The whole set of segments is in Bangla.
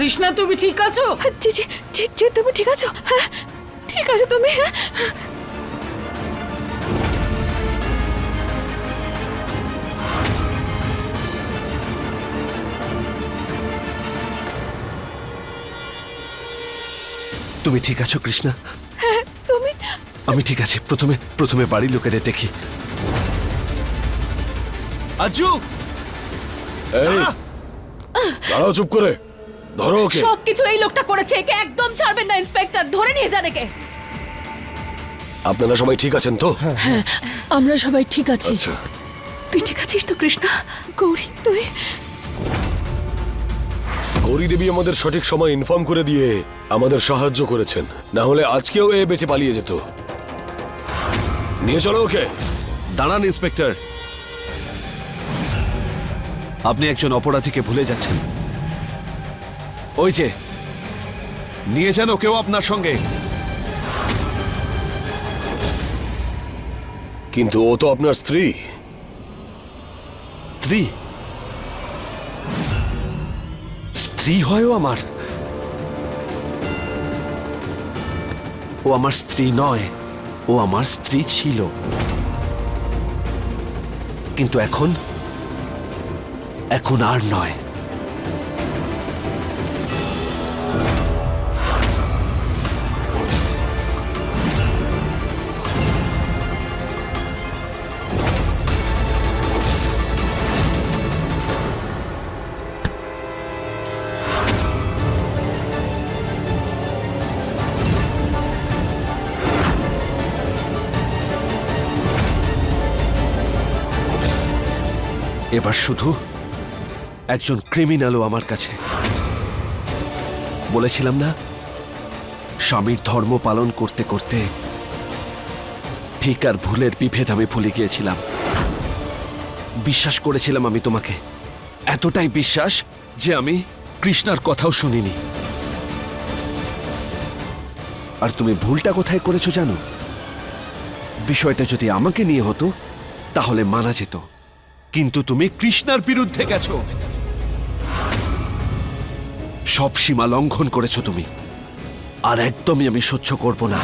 কৃষ্ণা তুমি ঠিক আছো? জি জি জি জি তুমি ঠিক আছো? হ্যাঁ ঠিক আছো তুমি হ্যাঁ। তুমি ঠিক আছো কৃষ্ণা? হ্যাঁ তুমি? আমি ঠিক আছি। প্রথমে প্রথমে বাড়ির লোকেদের দেখি। আজু এই! দাঁড়াও চুপ করে। ধরো ওকে। সবকিছু এই লোকটা করেছে একে একদম ছাড়বেন না ইন্সপেক্টর। ধরে নিয়ে যান একে। আপনারা সবাই ঠিক আছেন তো? আমরা সবাই ঠিক আছি। আচ্ছা। তুই ঠিক আছিস তো কৃষ্ণা? গৌরী তুই গৌরী দেবী আমাদের সঠিক সময় ইনফর্ম করে দিয়ে আমাদের সাহায্য করেছেন। না হলে আজকেও এ বেঁচে পালিয়ে যেত। নিয়ে চলো ওকে। দাঁড়ান ইন্সপেক্টর। আপনি একজন অপরাধীকে ভুলে যাচ্ছেন। ওই যে নিয়ে যান কেউ আপনার সঙ্গে। কিন্তু ও তো আপনার স্ত্রী। স্ত্রী? স্ত্রী হয়ও আমার। ও আমার স্ত্রী নয় ও আমার স্ত্রী ছিল। কিন্তু এখন এখন আর নয়। এবার শুধু একজন ক্রিমিনালও আমার কাছে। বলেছিলাম না, স্বামীর ধর্ম পালন করতে করতে ঠিক আর ভুলের বিভেদ আমি ভুলে গিয়েছিলাম। বিশ্বাস করেছিলাম আমি তোমাকে। এতটাই বিশ্বাস যে আমি কৃষ্ণার কথাও শুনিনি। আর তুমি ভুলটা কোথায় করেছ জানো? বিষয়টা যদি আমাকে নিয়ে হতো, তাহলে মানা যেত। কিন্তু তুমি কৃষ্ণার বিরুদ্ধে গেছো। সব সীমা লঙ্ঘন করেছ তুমি। আর একদমই আমি সহ্য করব না।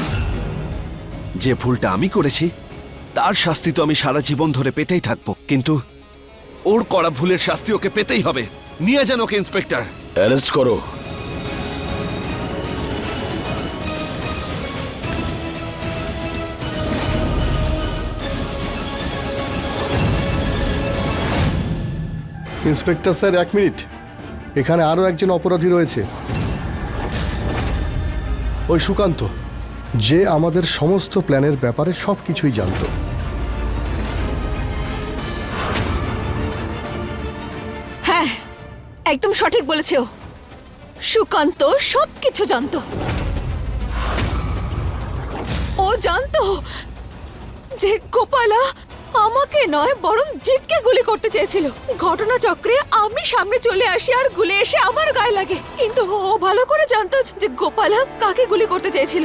যে ভুলটা আমি করেছি, তার শাস্তি তো আমি সারা জীবন ধরে পেতেই থাকব। কিন্তু ওর করা ভুলের শাস্তি ওকে পেতেই হবে। নিয়ে যান ওকে, ইন্সপেক্টর। অ্যারেস্ট করো। ইন্সপেক্টর স্যার, এক মিনিট। এখানে আরও একজন অপরাধী রয়েছে। ওই সুকান্ত, যে আমাদের সমস্ত প্ল্যানের ব্যাপারে সব কিছুই জানতো। হ্যাঁ একদম সঠিক বলেছে সুকান্ত সব কিছু জানতো। ও জানতো যে গোপালা আমাকে নয় বরং জিতকে গুলি করতে চেয়েছিল। ঘটনাচক্রে আমি সামনে চলে আসি আর গুলি এসে আমার গায়ে লাগে। কিন্তু ও ভালো করে জানতো যে গোপালা কাকে গুলি করতে চেয়েছিল।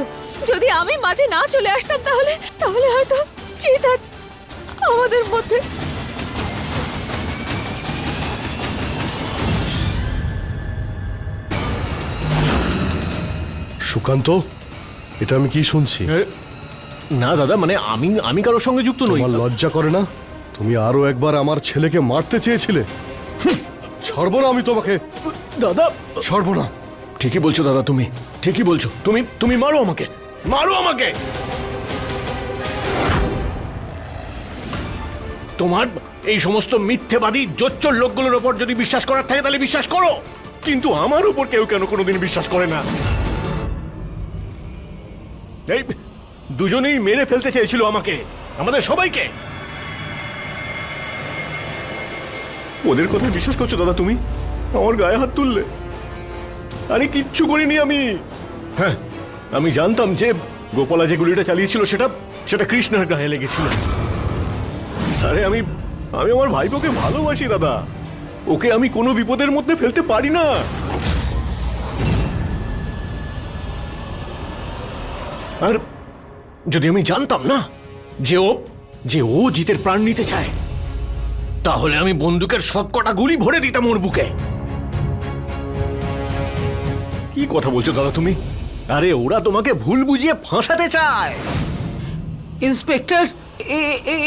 যদি আমি মাঝে না চলে আসতাম তাহলে তাহলে হয়তো জিত আমাদের মধ্যে সুকান্ত এটা আমি কি শুনছি? না দাদা মানে আমি আমি কারোর সঙ্গে যুক্ত নই। তোমার লজ্জা করে না? তুমি আরও একবার আমার ছেলেকে মারতে চেয়েছিলে? ছাড়বো না আমি তোমাকে। দাদা ছাড়বো না। ঠিকই বলছো দাদা তুমি ঠিকই বলছো। তুমি তুমি মারো আমাকে মারো আমাকে! তোমার এই সমস্ত মিথ্যেবাদী জোচ্চর লোকগুলোর ওপর যদি বিশ্বাস করার থাকে তাহলে বিশ্বাস করো! কিন্তু আমার উপর কেউ কেন কোনোদিন বিশ্বাস করে না? এই দুজনেই মেরে ফেলতে চেয়েছিল আমাকে। আমাদের সবাইকে। ওদের কথা বিশ্বাস করছ দাদা তুমি? আমার গায়ে হাত তুললে। আরে, কিচ্ছু করিনি আমি। হ্যাঁ আমি জানতাম যে গোপালা যে গুলিটা চালিয়েছিল সেটা সেটা কৃষ্ণের গায়ে লেগেছিল। আরে, আমি আমি আমার ভাইপোকে ভালোবাসি দাদা। ওকে আমি কোনো বিপদের মধ্যে ফেলতে পারি না। আর যদি আমি জানতাম না যে ও যে ও জিতের প্রাণ নিতে চায়, তাহলে আমি বন্দুকের সব কটা গুলি ভরে দিতাম ওর বুকে। কি কথা বলছো দাদা তুমি? আরে, ওরা তোমাকে ভুল বুঝিয়ে ফাঁসাতে চায়। ইন্সপেক্টর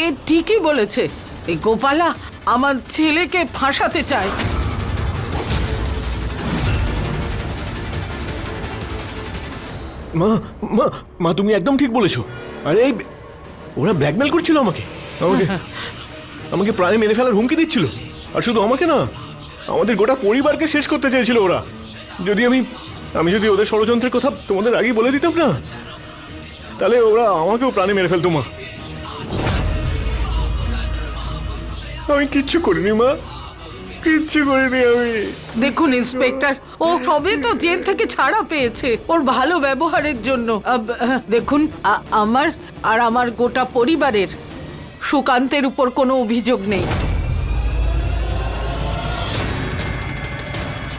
এ ঠিকই বলেছে। এই গোপালা আমার ছেলেকে ফাঁসাতে চায়। মা মা মা, তুমি একদম ঠিক বলেছ। আরে এই ওরা ব্ল্যাকমেল করছিল আমাকে। আমাকে আমাকে প্রাণে মেরে ফেলার হুমকি দিচ্ছিল। আর শুধু আমাকে না, আমাদের গোটা পরিবারকে শেষ করতে চেয়েছিল ওরা। যদি আমি আমি যদি ওদের ষড়যন্ত্রের কথা তোমাদের আগেই বলে দিতাম না, তাহলে ওরা আমাকেও প্রাণে মেরে ফেলতো, মা। আমি কিচ্ছু করিনি, মা। কিচ্ছু করিনি আমি। দেখুন ইন্সপেক্টর ও সবে তো জেল থেকে ছাড়া পেয়েছে ওর ভালো ব্যবহারের জন্য। আব, আহ, দেখুন আ- আমার আর আমার গোটা পরিবারের সুকান্তের উপর কোনো অভিযোগ নেই।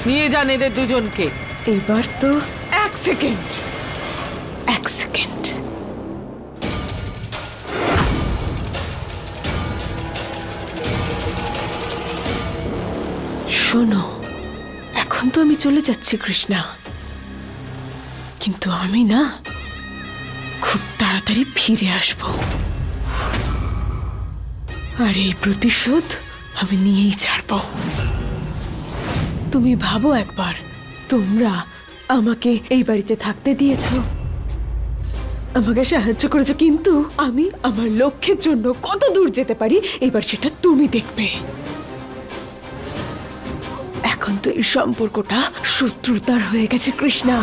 নিয়ে যান এদের দুজনকে। এবার তো এক সেকেন্ড। এক সেকেন্ড। শোনো, এখন তো আমি চলে যাচ্ছি, কৃষ্ণা। কিন্তু আমি না খুব তাড়াতাড়ি ফিরে আসব। আর এই প্রতিশোধ আমি নিয়েই ছাড়ব। তুমি ভাবো একবার, তোমরা আমাকে এই বাড়িতে থাকতে দিয়েছ। আমাকে সাহায্য করেছ, কিন্তু আমি আমার লক্ষ্যের জন্য কত দূর যেতে পারি, এবার সেটা তুমি দেখবে। এখন তো এই সম্পর্কটা শত্রুতার হয়ে গেছে, কৃষ্ণা।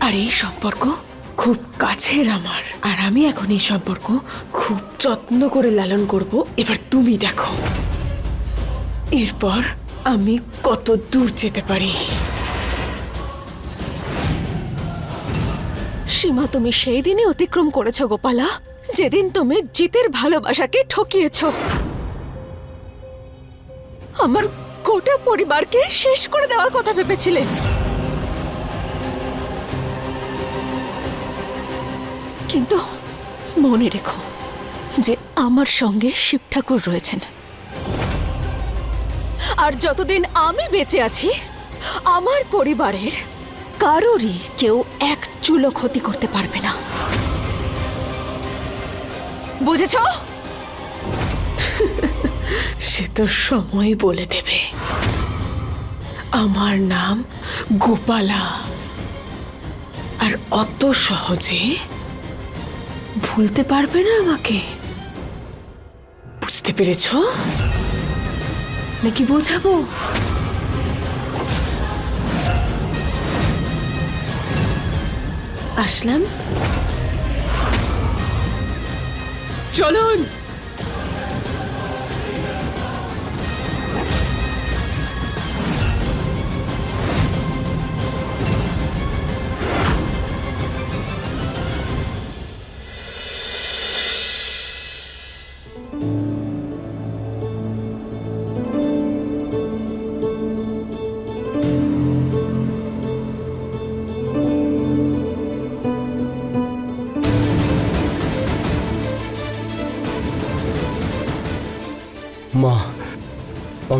আর এই সম্পর্ক খুব কাছের আমার। আর আমি এখন এই সম্পর্ক খুব যত্ন করে লালন করব। এবার তুমি দেখো। এরপর আমি কত দূর যেতে পারি। সীমা, তুমি সেই দিনই অতিক্রম করেছ, গোপালা, যেদিন তুমি জিতের ভালোবাসাকে ঠকিয়েছো। আমার গোটা পরিবারকে শেষ করে দেওয়ার কথা ভেবেছিলে। কিন্তু মনে রেখো যে আমার সঙ্গে শিব ঠাকুর রয়েছেন। আর যতদিন আমি বেঁচে আছি, আমার পরিবারের কারোরই কেউ এক চুলো ক্ষতি করতে পারবে না। বুঝেছ? সে তো সময় বলে দেবে। আমার নাম গোপালা। আর অত সহজে? ভুলতে পারবে না আমাকে? বুঝতে পেরেছ? নাকি বোঝাবো? আসলাম। চলুন!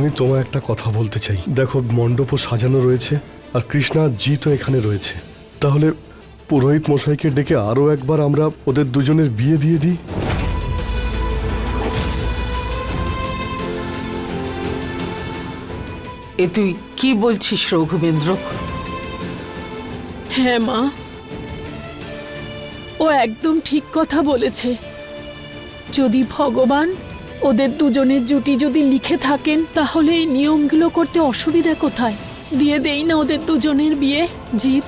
আমি তোমায় একটা কথা বলতে চাই। দেখো মণ্ডপও সাজানো রয়েছে আর কৃষ্ণা জিতও এখানে রয়েছে। তাহলে পুরোহিত মশাইকে ডেকে আরও একবার আমরা ওদের দুজনের বিয়ে দিয়ে দিই? এ তুই কি বলছিস রঘুবেন্দ্র? হ্যাঁ মা। ও একদম ঠিক কথা বলেছে। যদি ভগবান ওদের দুজনের জুটি যদি লিখে থাকেন তাহলে এই নিয়মগুলো করতে অসুবিধা কোথায়? দিয়ে দেই না ওদের দুজনের বিয়ে জিত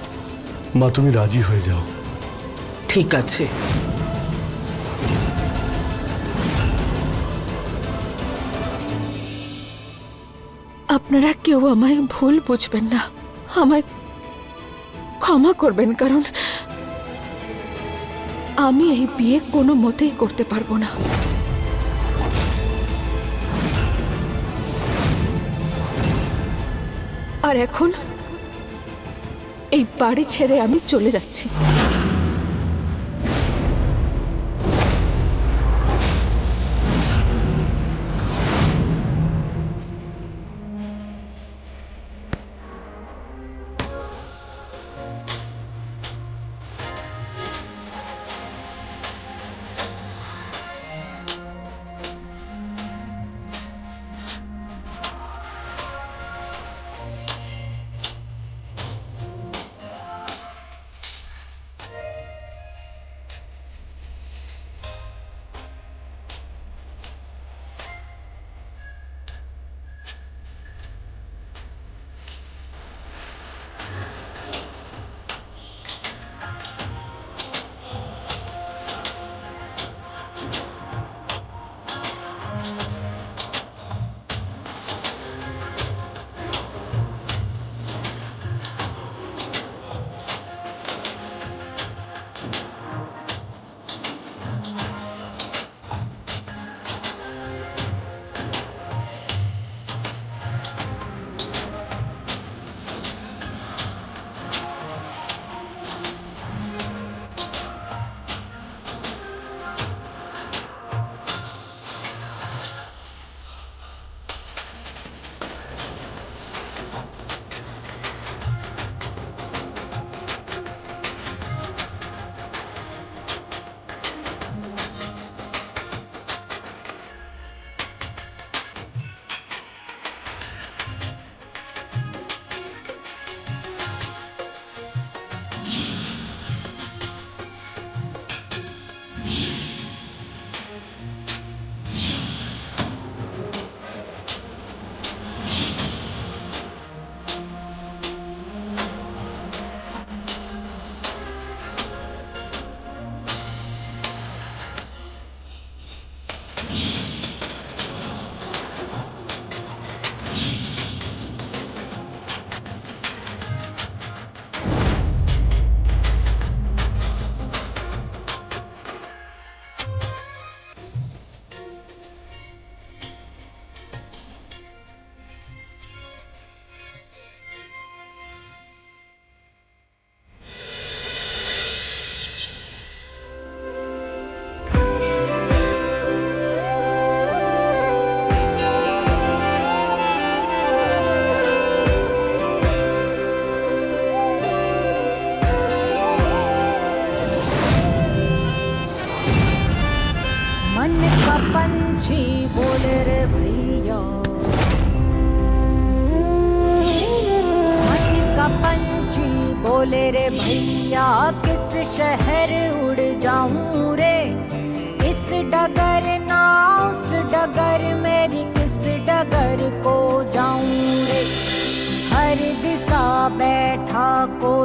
মা তুমি রাজি হয়ে যাও। ঠিক আছে। আপনারা কেউ আমায় ভুল বুঝবেন না। আমায় ক্ষমা করবেন কারণ আমি এই বিয়ে কোনো মতেই করতে পারব না। আর এখন এই বাড়ি ছেড়ে আমি চলে যাচ্ছি।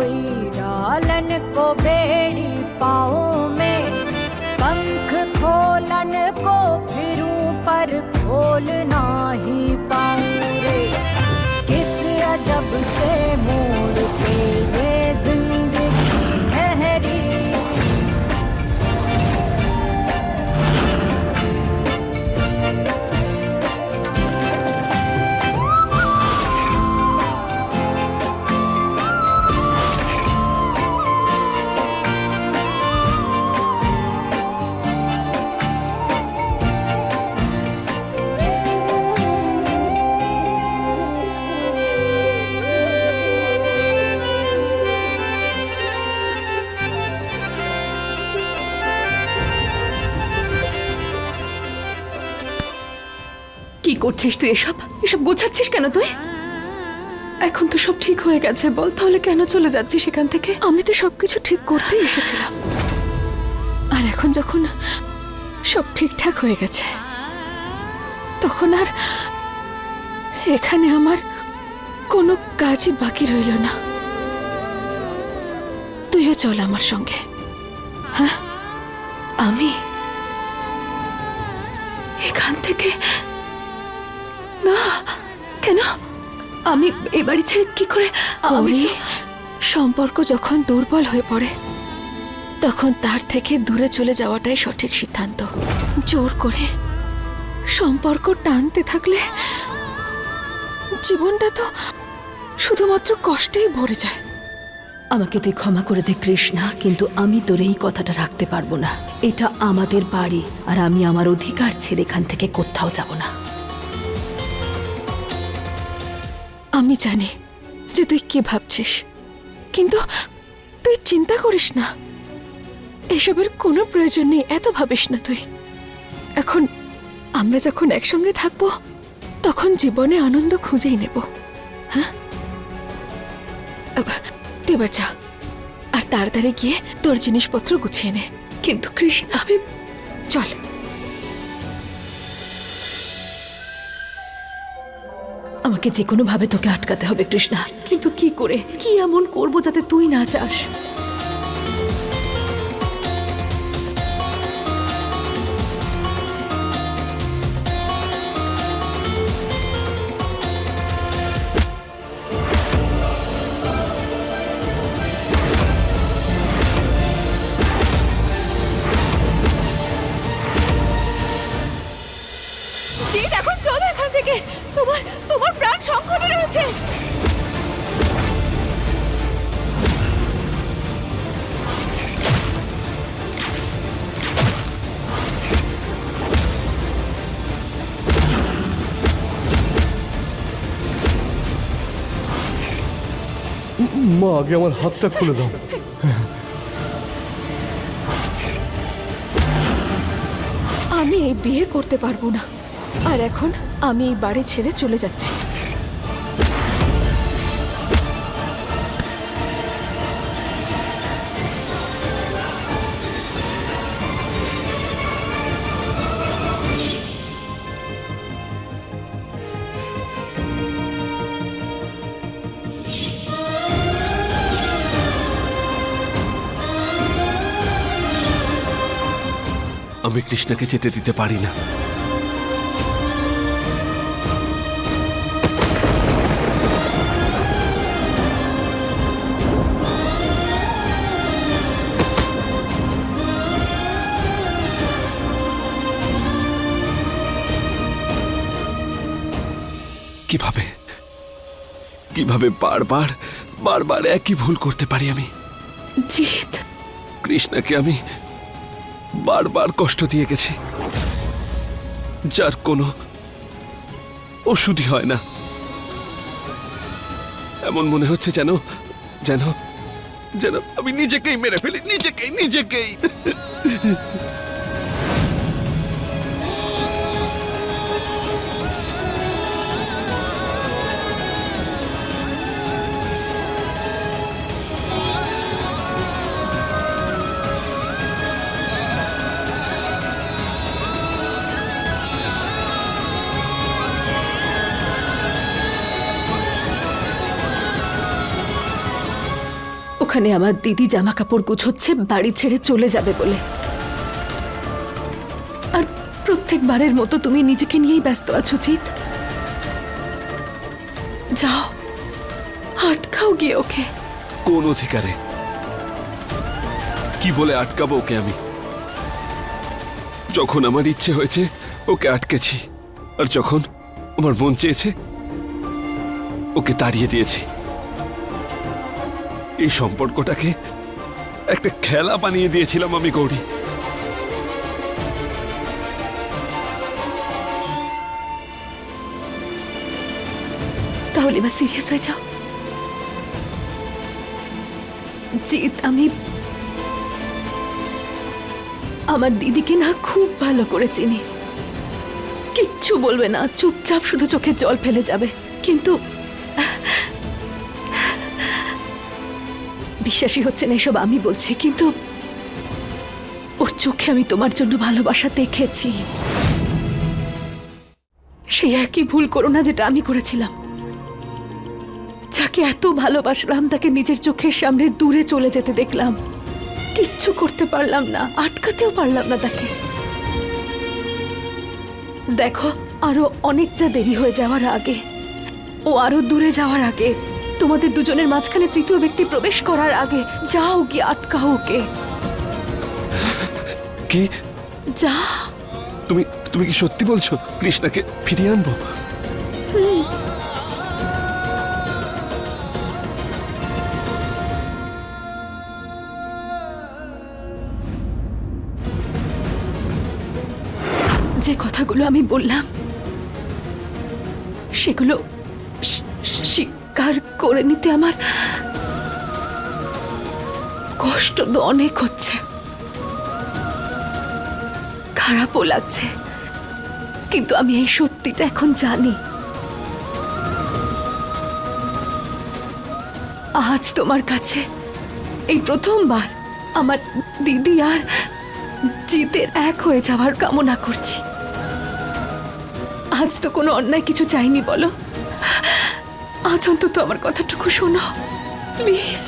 कोई डालन को बेड़ी पाओ में, पंख खोलन को फिरूं पर खोलना ही पाऊँ रे। किस अजब से मोड़ पे ये করছিস তুই এসব? এসব গোছাচ্ছিস কেন তুই? এখন তো সব ঠিক হয়ে গেছে বল, তাহলে কেন চলে যাচ্ছিস সেখান থেকে? আমি তো সবকিছু ঠিক করতেই এসেছিলাম। আর এখন যখন সব ঠিকঠাক হয়ে গেছে, তখন আর এখানে আমার কোনো কাজই বাকি রইল না। তুইও চল আমার সঙ্গে। হ্যাঁ? আমি এখান থেকে আমি এ বাড়ি ছেড়ে কি করে আমি সম্পর্ক যখন দুর্বল হয়ে পড়ে তখন তার থেকে দূরে চলে যাওয়াটাই সঠিক সিদ্ধান্ত। জোর করে সম্পর্ক টানতে থাকলে জীবনটা তো শুধুমাত্র কষ্টেই ভরে যায়। আমাকে তুই ক্ষমা করে দে কৃষ্ণা কিন্তু আমি তোর এই কথাটা রাখতে পারব না। এটা আমাদের বাড়ি আর আমি আমার অধিকার ছেড়ে এখান থেকে কোথাও যাব না। আমি জানি যে তুই কি ভাবছিস, কিন্তু তুই চিন্তা করিস না। এসবের কোনো প্রয়োজন নেই, এত ভাবিস না তুই। এখন আমরা যখন একসঙ্গে থাকব, তখন জীবনে আনন্দ খুঁজেই নেব হ্যাঁ? এবার যা, আর তাড়াতাড়ি গিয়ে তোর জিনিসপত্র গুছিয়ে নে। কিন্তু কৃষ্ণ, আমি চল। আমাকে যে কোনো ভাবে তোকে আটকাতে হবে, কৃষ্ণা। কিন্তু কি করে? কি এমন করব যাতে তুই না চাস? এখন তোমার মা, আগে আমার হাতটা খুলে দাও। আমি এই বিয়ে করতে পারব না। আর এখন আমি এই বাড়ি ছেড়ে চলে যাচ্ছি। আমি কৃষ্ণাকে যেতে দিতে পারি না। কীভাবে? কীভাবে বারবার বারবার একই ভুল করতে পারি আমি? জিৎ। কৃষ্ণাকে আমি বারবার কষ্ট দিয়ে গেছি। যার কোনো ওষুধই হয় না। এমন মনে হচ্ছে যেন যেন যেন আমি নিজেকেই মেরে ফেলি, নিজেকেই নিজেকেই। ওখানে আমার দিদি জামা কাপড় গুছোচ্ছে, বাড়ি ছেড়ে চলে যাবে বলে। আর প্রত্যেকবারের মতো তুমি নিজেকে নিয়েই ব্যস্ত আছো, জিৎ। যাও, আটকাও গিয়ে ওকে। কোন অধিকারে? কি বলে আটকাবো ওকে আমি? যখন আমার ইচ্ছে হয়েছে, ওকে আটকেছি। আর যখন আমার মন চেয়েছে, ওকে তাড়িয়ে দিয়েছি। এই সম্পর্কটাকে একটা খেলা বানিয়ে দিয়েছিলাম আমি, গৌরী। তাহলে এবার সিরিয়াস হয়ে যাও। জিৎ, আমি আমার দিদিকে না খুব ভালো করে চিনি। কিচ্ছু বলবে না, চুপচাপ শুধু চোখে জল ফেলে যাবে। কিন্তু বিশ্বাসই হচ্ছে না এসব আমি বলছি, কিন্তু ওর চোখে আমি তোমার জন্য ভালোবাসা দেখেছি। সেই একই ভুল করো না যেটা আমি করেছিলাম। যাকে এত ভালোবাসলাম, তাকে নিজের চোখের সামনে দূরে চলে যেতে দেখলাম। কিচ্ছু করতে পারলাম না, আটকাতেও পারলাম না তাকে। দেখো, আরও অনেকটা দেরি হয়ে যাওয়ার আগে, ও আরও দূরে যাওয়ার আগে তোমাদের দুজনের মাঝখানে তৃতীয় ব্যক্তি প্রবেশ করার আগে যাও গিয়ে আটকাও ওকে। কি? যা। তুমি তুমি কি সত্যি বলছো? কৃষ্ণাকে ফিরিয়ে আনব। যে কথাগুলো আমি বললাম সেগুলো স্বীকার করে নিতে আমার কষ্ট তো অনেক হচ্ছে। খারাপও লাগছে। কিন্তু আমি এই সত্যিটা এখন জানি। আজ তোমার কাছে এই প্রথমবার আমার দিদি আর জিতের এক হয়ে যাওয়ার কামনা করছি। আজ তো কোনো অন্যায় কিছু চাইনি, বলো। আজ অন্তত আমার কথাটুকু শোনো প্লিজ।